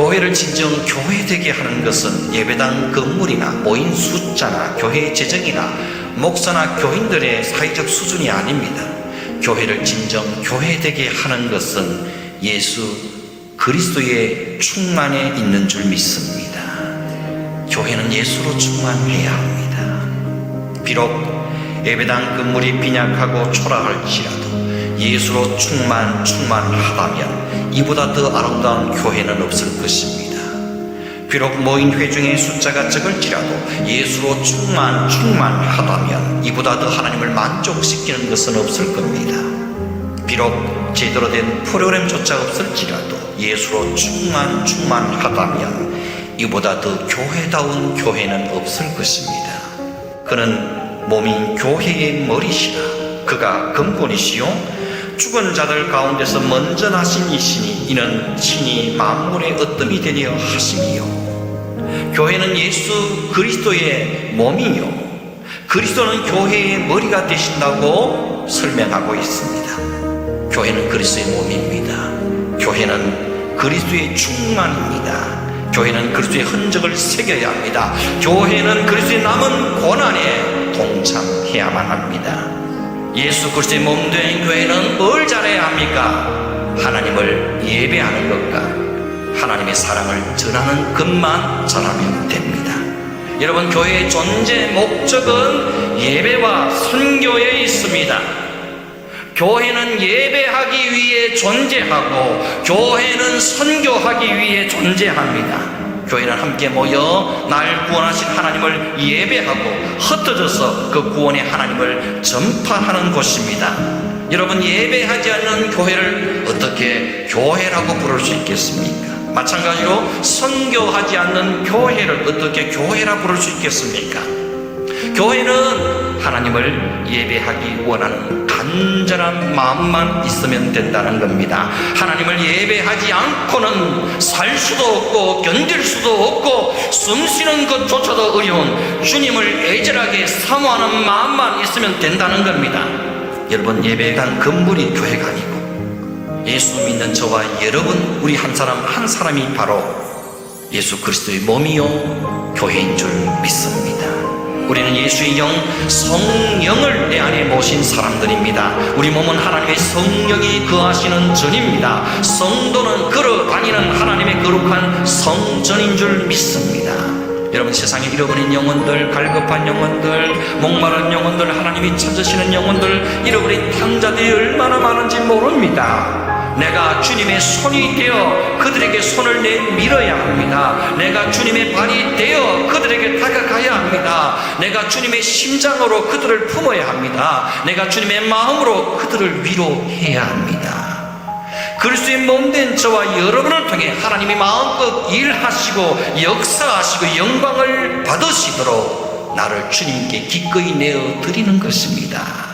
교회를 진정 교회되게 하는 것은 예배당 건물이나 모인 숫자나 교회 재정이나 목사나 교인들의 사회적 수준이 아닙니다. 교회를 진정 교회되게 하는 것은 예수 그리스도의 충만에 있는 줄 믿습니다. 교회는 예수로 충만해야 합니다. 비록 예배당 건물이 빈약하고 초라할지라도 예수로 충만 충만하다면 이보다 더 아름다운 교회는 없을 것입니다. 비록 모인 회중의 숫자가 적을지라도 예수로 충만 충만하다면 이보다 더 하나님을 만족시키는 것은 없을 겁니다. 비록 제대로 된 프로그램조차 없을지라도 예수로 충만 충만하다면 이보다 더 교회다운 교회는 없을 것입니다. 그는 몸인 교회의 머리시라 그가 근본이시요 죽은 자들 가운데서 먼저 나신 이시니 이는 친히 만물의 어뜸이 되려 하심이요 교회는 예수 그리스도의 몸이요 그리스도는 교회의 머리가 되신다고 설명하고 있습니다. 교회는 그리스도의 몸입니다. 교회는 그리스도의 충만입니다. 교회는 그리스도의 흔적을 새겨야 합니다. 교회는 그리스도의 남은 고난에 동참해야만 합니다. 예수 그리스도의 몸 된 교회는 뭘 잘해야 합니까? 하나님을 예배하는 것과 하나님의 사랑을 전하는 것만 잘하면 됩니다. 여러분 교회의 존재 목적은 예배와 선교에 있습니다. 교회는 예배하기 위해 존재하고 교회는 선교하기 위해 존재합니다. 교회는 함께 모여 날 구원하신 하나님을 예배하고 흩어져서 그 구원의 하나님을 전파하는 곳입니다. 여러분 예배하지 않는 교회를 어떻게 교회라고 부를 수 있겠습니까? 마찬가지로 선교하지 않는 교회를 어떻게 교회라 부를 수 있겠습니까? 교회는 하나님을 예배하기 원하는 간절한 마음만 있으면 된다는 겁니다. 하나님을 예배하지 않고는 살 수도 없고 견딜 수도 없고 숨 쉬는 것조차도 어려운 주님을 애절하게 사모하는 마음만 있으면 된다는 겁니다. 여러분 예배당 건물이 교회가 아니고 예수 믿는 저와 여러분 우리 한 사람 한 사람이 바로 예수 그리스도의 몸이요 교회인 줄 믿습니다. 우리는 예수의 영, 성령을 내 안에 모신 사람들입니다. 우리 몸은 하나님의 성령이 거하시는 전입니다. 성도는 걸어 다니는 하나님의 거룩한 성전인 줄 믿습니다. 여러분 세상에 잃어버린 영혼들, 갈급한 영혼들, 목마른 영혼들, 하나님이 찾으시는 영혼들, 잃어버린 탕자들이 얼마나 많은지 모릅니다. 내가 주님의 손이 되어 그들에게 손을 내밀어야 합니다. 내가 주님의 발이 되어 그들에게 다가가야 합니다. 내가 주님의 심장으로 그들을 품어야 합니다. 내가 주님의 마음으로 그들을 위로해야 합니다. 그리스도의 몸된 저와 여러분을 통해 하나님이 마음껏 일하시고 역사하시고 영광을 받으시도록 나를 주님께 기꺼이 내어 드리는 것입니다.